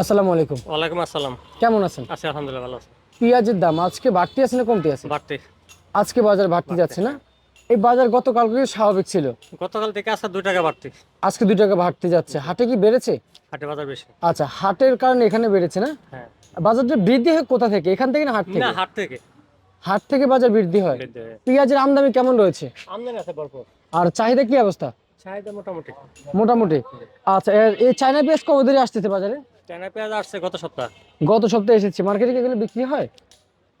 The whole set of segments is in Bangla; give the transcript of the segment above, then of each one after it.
আসসালামু আলাইকুম। ওয়ালাইকুম আসসালাম। কেমন আছেন? আছি আলহামদুলিল্লাহ ভালো আছি। পেঁয়াজের দাম আজকে বাড়তি আছে না কমতি আছে? বাড়তি। আজকে বাজার বাড়তি যাচ্ছে না? এই বাজার গতকালকে স্বাভাবিক ছিল। গতকাল থেকে দুই টাকা বাড়তি। আজকে দুই টাকা বাড়তি যাচ্ছে। হাটে কি বেড়েছে? হাটে বাজার বেশি। আচ্ছা হাটের কারণে এখানে বেড়েছে না? হ্যাঁ। বাজারটা বৃদ্ধি হয় কোথা থেকে? এখান থেকে না হাট থেকে? না হাট থেকে। হাট থেকে বাজার বৃদ্ধি হয়। পেঁয়াজের আমদানি কেমন রয়েছে? আমদানি আছে ভরপুর। আর চাহিদা কি অবস্থা? চাহিদা মোটামুটি। মোটামুটি। আচ্ছা এই চায়না পেঁয়াজ কবে ধরে আসতেছে বাজারে? চায়না পেঁয়াজ আসছে গত সপ্তাহ। গত সপ্তাহে এসেছে। মার্কেটে কি এগুলো বিক্রি হয়?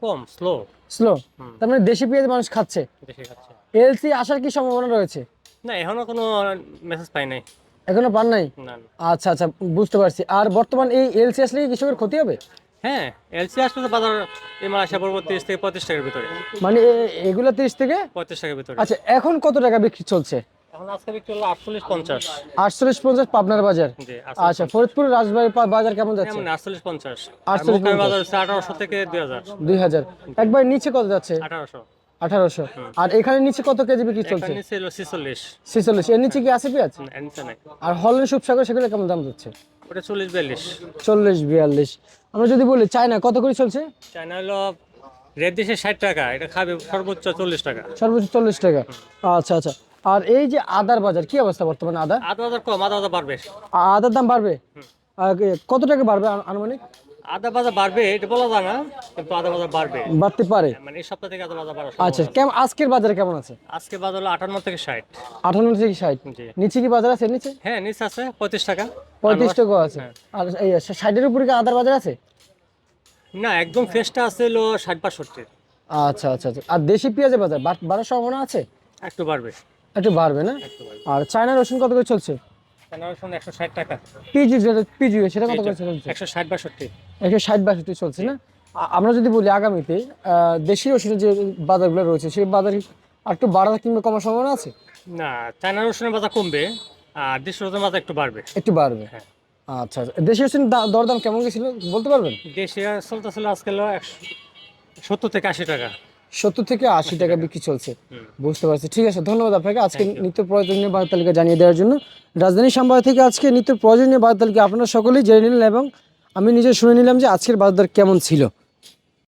কম স্লো স্লো তার মানে দেশি পেঁয়াজ মানুষ খাচ্ছে। বেশি খাচ্ছে। এলসি আসার কি সম্ভাবনা রয়েছে? না এখনও কোনো মেসেজ পাই নাই। এখনও পান নাই। আচ্ছা আচ্ছা বুঝতে পারছি। আর বর্তমান এই এলসি আসলে কি কৃষকের ক্ষতি হবে? হ্যাঁ এলসি আসলে তো বাজার এই মাল আসা তিরিশ থেকে পঁয়ত্রিশ টাকার ভিতরে। মানে এগুলো তিরিশ থেকে? পঁয়ত্রিশ টাকার ভিতরে। আচ্ছা এখন কত টাকা বিক্রি চলছে? আটচল্লিশ পঞ্চাশ। পাবনার বাজার? আচ্ছা ফরিদপুর রাজবাড়ি বাজার কেমন যাচ্ছে? আটচল্লিশ পঞ্চাশ। আটচল্লিশ বাজার আঠারোশো থেকে দুই হাজার। দুই হাজার। একবার নিচে কত যাচ্ছে? আঠারোশো। আঠারোশো। আর এখানে নিচে কত কেজি বিক্রি চলছে? ছিচল্লিশ। এর নিচে কি আছে পেঁয়াজ? আর হলের সুপসাগর সেগুলো কেমন দাম যাচ্ছে? ওটা চল্লিশ বিয়াল্লিশ। চল্লিশ বিয়াল্লিশ। আমরা যদি বলি চায়না কত করে চলছে? চায়না হলো রেড দেশে ষাট টাকা। এটা খাবে সর্বোচ্চ চল্লিশ টাকা। সর্বোচ্চ চল্লিশ টাকা। আচ্ছা আচ্ছা। আর এই যে আদার বাজার কি অবস্থা বর্তমানে আদা? আধা হাজার কম হাজার বাড়বে। আদার দাম বাড়বে? কত টাকা বাড়বে আনুমানিক? আধা বাজার বাড়বে এটা বলা যায় না কিন্তু আধা বাজার বাড়বে। বাড়তে পারে। মানে এই সপ্তাহ থেকে আধা বাজার বাড়া আচ্ছা কেমন আজকের বাজারে কেমন আছে? আজকে বাজার হলো আটান্ন থেকে ষাট। আঠান্ন থেকে ষাট। জি। নিচে কি বাজার আছে নিচে? হ্যাঁ নিচে আছে পঁয়ত্রিশ টাকা। পঁয়ত্রিশ টাকা আছে। হ্যাঁ। আর এই ষাটের উপরে কি আদার বাজার আছে? না একদম ফ্রেশটা আছে হলো ষাট বাষট্টি। আচ্ছা আচ্ছা আচ্ছা। আর দেশি পেঁয়াজের বাজার বাড়- বাড়ার সম্ভাবনা আছে? একটু বাড়বে। একটু বাড়বে না? আর চায়না রসুন কত করে চলছে? চায়না রসুন একশো ষাট টাকা। পিজি যেটা পিজি সেটা কত করে চলছে? একশো ষাট বাষট্টি। একশো ষাট বাষট্টি চলছে না? আমরা যদি বলি আগামীতে দেশি রসুনের যে বাজারগুলো রয়েছে সেই বাজার আর একটু বাড়া কিংবা কমার সম্ভাবনা আছে? না চায়না রসুনের বাজার কমবে আর দেশি রসুনের বাজার একটু বাড়বে। একটু বাড়বে? হ্যাঁ। আচ্ছা আচ্ছা। দেশি রসুন দরদাম কেমন গেছিল? বলতে পারবেন? দেশি চলতেছিল আজকে হলো একশো সত্তর থেকে আশি টাকা। সত্তর থেকে আশি টাকা বিক্রি চলছে। বুঝতে পারছি। ঠিক আছে ধন্যবাদ আপনাকে। আজকে নিত্য প্রয়োজনীয় বাজার তালিকা জানিয়ে দেওয়ার জন্য। রাজধানী সাম্বাদ থেকে আজকে নিত্য প্রয়োজনীয় বাজার তালিকা আপনারা সকলেই জেনে নিলেন এবং আমি নিজে শুনে নিলাম যে আজকের বাজার কেমন ছিল।